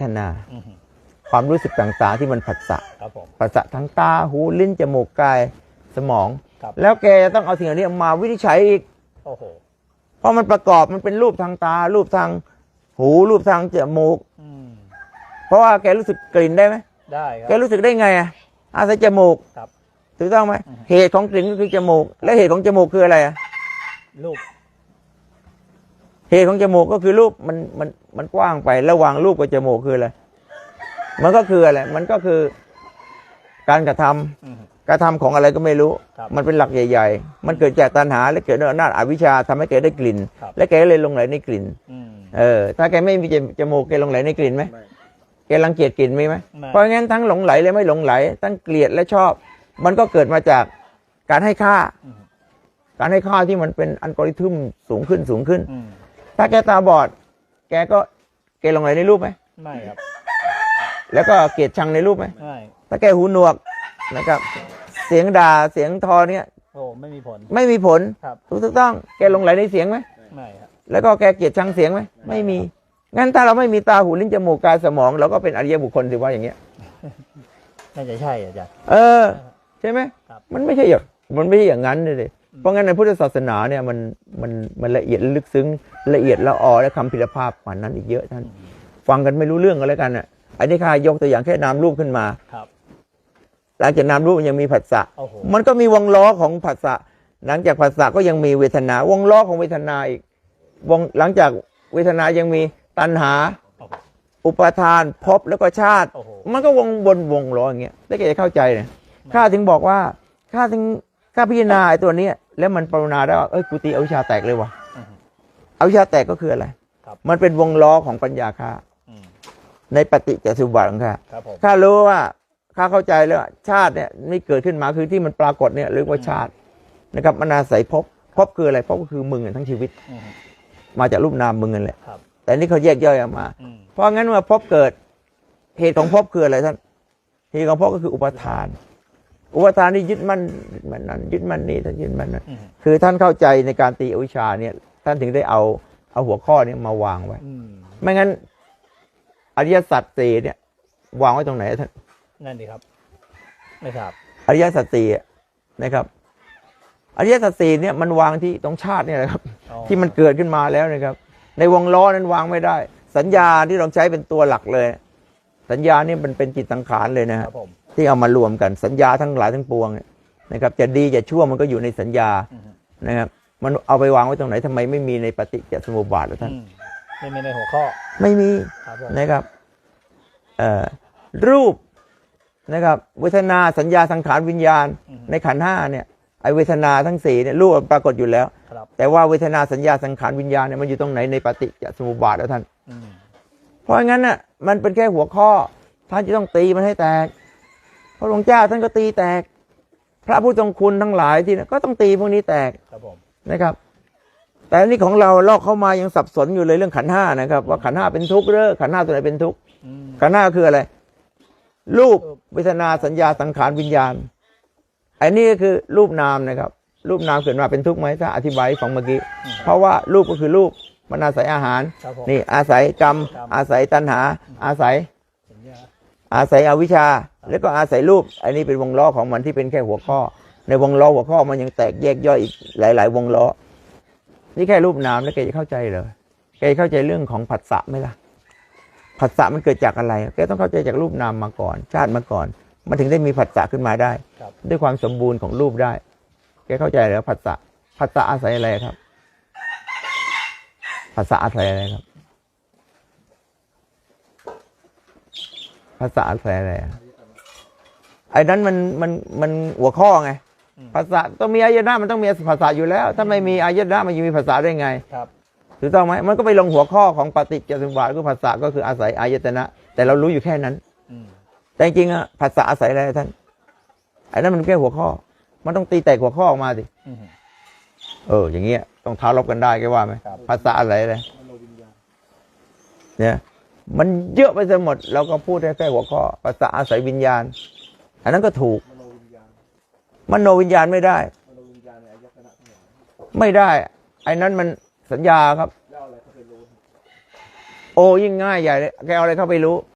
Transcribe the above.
ทนาอือฮึความรู้สึกต่างๆที่มันผัสสะครับผมผัสสะทั้งตาหูลิ้นจมูกกายสมอง ครับแล้วแกจะต้องเอาสิ่งเหล่านี้มาวินิจฉัยอีก โอ้โหเพราะมันประกอบมันเป็นรูปทางตา รูปทางหูรูปทางจมูก อืมเพราะว่าแกรู้สึกกลิ่นได้ไหมได้ครัแกรู้สึกได้ไงอะอาศัยจมูกครับถูกต้องไหมอือฮึ เหตุของกลิ่นก็คือจมูก และเหตุของจมูกคืออะไรอะรูป เหตุของจมูกก็คือรูปมันมันมันกว้างไประหว่างรูปกับจมูกคืออะไรมันก็คืออะไรมันก็คือการกระทำอือฮึการทำของอะไรก็ไม่รู้ครับมันเป็นหลักใหญ่ ๆ มันเกิดจากตัณหา และเกิดด้วยอำนาจอวิชชาทำให้แกได้กลิ่นครับและแกก็เลยหลงไหลในกลิ่นอืมเออ ถ้าแกไม่มีจจมูกแกหลงไหลในกลิ่นไหมไม่แกรังเกียจกลิ่นมีไหมไม่เพราะงั้นทั้งหลงไหลและไม่หลงไหล ทั้งเกลียดและชอบ มันก็เกิดมาจากการให้ค่าอืมการให้ค่าที่มันเป็นอัลกอริทึมสูงขึ้นสูงขึ้นอืม ถ้าแกตาบอด แกก็แกหลงไหลในรูปไหม ไม่ครับแล้วก็เกลียดชังในรูปไหม ไม่ถ้าแกหูหนวกนะครับ เสียงด่าเสียงทอเนี่ยโอ้ไม่มีผล ไม่มีผลครับ ถูกต้อง แกหลงไหลในเสียงไหม ไม่ครับ แล้วก็แกเกลียดชังเสียงไหม ไม่มี งั้นถ้าเราไม่มีตาหูลิ้นจมูกกายสมอง เราก็เป็นอริยบุคคลสิว่าอย่างเงี้ย น่าจะใช่อาจารย์ เออ ใช่ไหม ครับ มันไม่ใช่อย่างมันไม่ใช่อย่างนั้นเลยดิ เพราะงั้นในพุทธศาสนาเนี่ยมันมันมันละเอียดลึกซึ้งละเอียดละออและคำพิรภาพกว่านั้นอีกเยอะท่าน ฟังกันไม่รู้เรื่องกันแล้วกันอะอันนี้ข้ายกตัวอย่างแค่นามรูปขึ้นมาครับหลังจากนามรูปมันยังมีผัสสะโอ้โหมันก็มีวงล้อของผัสสะหลังจากผัสสะก็ยังมีเวทนา วงล้อของเวทนาอีกวงหลังจากเวทนายังมีตัณหาโอ้โหอุปาทานภพแล้วก็ชาติโอ้โหมันก็วงบนวงล้ออย่างเงี้ยได้แกจะเข้าใจเนี่ยข้าถึงบอกว่าข้าถึงข้าพิจารณาไอ้ตัวเนี้ย แล้วมันปรนนาได้ว่าเอ้ยกูตีอวิชชาแตกเลยวะอือฮึอวิชชาแตกก็คืออะไรครับมันเป็นวงล้อของปัญญาข้าอืมในปฏิจจสมุปบาทของข้าครับผมข้ารู้ว่าข้าเข้าใจแล้วว่าชาติเนี่ยนี่เกิดขึ้นมาคือที่มันปรากฏเนี่ยเรียกว่าชาตินะครับมันอาศัยภพภพคืออะไรภพก็คือมึงอะทั้งชีวิตอือฮึมาจากรูปนามมึงนั่นแหละครับแต่นี่เขาแยกย่อยออกมาอืมเพราะงั้นเมื่อภพเกิดเหตุของภพคืออะไรท่านเหตุของภพก็คืออุปทาน อุปทานนี่ยึดมั่นยึดมั่นนั้นยึดมั่นนี่ท่านยึดมั่นนั้นอืมคือท่านเข้าใจในการตีอวิชชาเนี่ย ท่านถึงได้เอาเอาหัวข้อเนี้มาวางไว้อืมไม่งั้น อริยสัจสี่เนี่ย วางไว้ตรงไหนท่านนั่นดีครับไม่ทราบอริยสัจสี่อะนะครับ อริยสัจสี่เนี่ยมันวางที่ตรงชาติเนี่ยแหละครับอ๋อที่มันเกิดขึ้นมาแล้วนะครับ ในวงล้อนั้นวางไม่ได้ สัญญาที่เราใช้เป็นตัวหลักเลย สัญญานี่มันเป็นจิตสังขารเลยนะคฮะรับผม ที่เอามารวมกันสัญญาทั้งหลายทั้งปวงเนี่ยนะครับ จะดีจะชั่วมันก็อยู่ในสัญญาอือฮึนะครับมันเอาไปวางไว้ตรงไหนทำไมไม่มีในปฏิจจสมุปบาทล่ะท่านอืมไม่ไม่ในหัวข้อ ไม่มีครับผมนะครับเอ่อรูปนะครับเวทนาสัญญาสังขารวิญญาณ ในขันธ์ห้าเนี่ยไอเวทนาทั้งสี่เนี่ยรูปปรากฏอยู่แล้วครับแต่ว่าเวทนาสัญญาสังขารวิญญาณเนี่ยมันอยู่ตรงไหนในปฏิจจสมุปบาทแล้วท่านอืมเพราะงั้นน่ะมันเป็นแค่หัวข้อท่านจะต้องตีมันให้แตก พระหลวงเจ้าท่านก็ตีแตก พระผู้ทรงคุณทั้งหลายที่นะก็ต้องตีพวกนี้แตกครับผมนะครับ แต่อันนี่ของเราลอกเข้ามายังสับสนอยู่เลยเรื่องขันธ์ห้านะครับ ว่าขันธ์ห้าเป็นทุกข์เด้อขันธ์ห้าตัวไหนเป็นทุกข์อืมขันธ์ห้าคืออะไรรูปรูปเวทนาสัญญาสังขารวิญญาณอันนี้ก็คือรูปนามนะครับ รูปนามเกิดมาเป็นทุกข์ไหมถ้าอธิบายให้ฟังเมื่อกี้อืมเพราะว่ารูปก็คือรูปมันอาศัยอาหารครับผมนี่อาศัยกรรมกรรม อาศัยตัณหา อาศัยสัญญา อาศัยอวิชชา แล้วก็อาศัยรูป อันนี้เป็นวงล้อของมันที่เป็นแค่หัวข้อ ในวงล้อหัวข้อมันยังแตกแยกย่อยอีกหลาย ๆ วงล้อ นี่แค่รูปนามแล้วแกจะเข้าใจเหรอแกจะเข้าใจเรื่องของผัสสะไหมล่ะผัสสะมันเกิดจากอะไรแกต้องเข้าใจจากรูปนามมาก่อน ชาติมาก่อนมันถึงได้มีผัสสะขึ้นมาได้ครับด้วยความสมบูรณ์ของรูปได้ แกเข้าใจเหรอผัสสะผัสสะอาศัยอะไรครับผัสสะอาศัยอะไรครับ ภาษาอาศัยอะไรอะไอ้นั้นมันมันมันหัวข้อไง อืม ภาษาต้องมีอายตนะมันต้องมีภาษาอยู่แล้ว ถ้าไม่มีอายตนะมันจะมีภาษาได้ไง ครับ ถูกต้องไหมมันก็ไปลงหัวข้อของปฏิจจสมุปบาทก็ภาษาก็คืออาศัยอายตนะ แต่เรารู้อยู่แค่นั้น อืม แต่จริงๆอะภาษาอาศัยอะไรท่านไอ้นั้นมันแค่หัวข้อ มันต้องตีแตกหัวข้อออกมาสิอืม เอออย่างเงี้ยต้องท้ารบกันได้แกว่าไหมครับ ภาษาอะไรอะไรมโนวิญญาณเนี่ย มันเยอะไปซะหมด เราก็พูดได้แค่หัวข้อภาษาอาศัยวิญญาณ อันนั้นก็ถูกมโนวิญญาณไม่ได้ ไม่ได้ ไอ้นั้นมันสัญญาครับ โอ้ยิ่งง่ายใหญ่เลยแกเอาอะไรเข้าไปรู้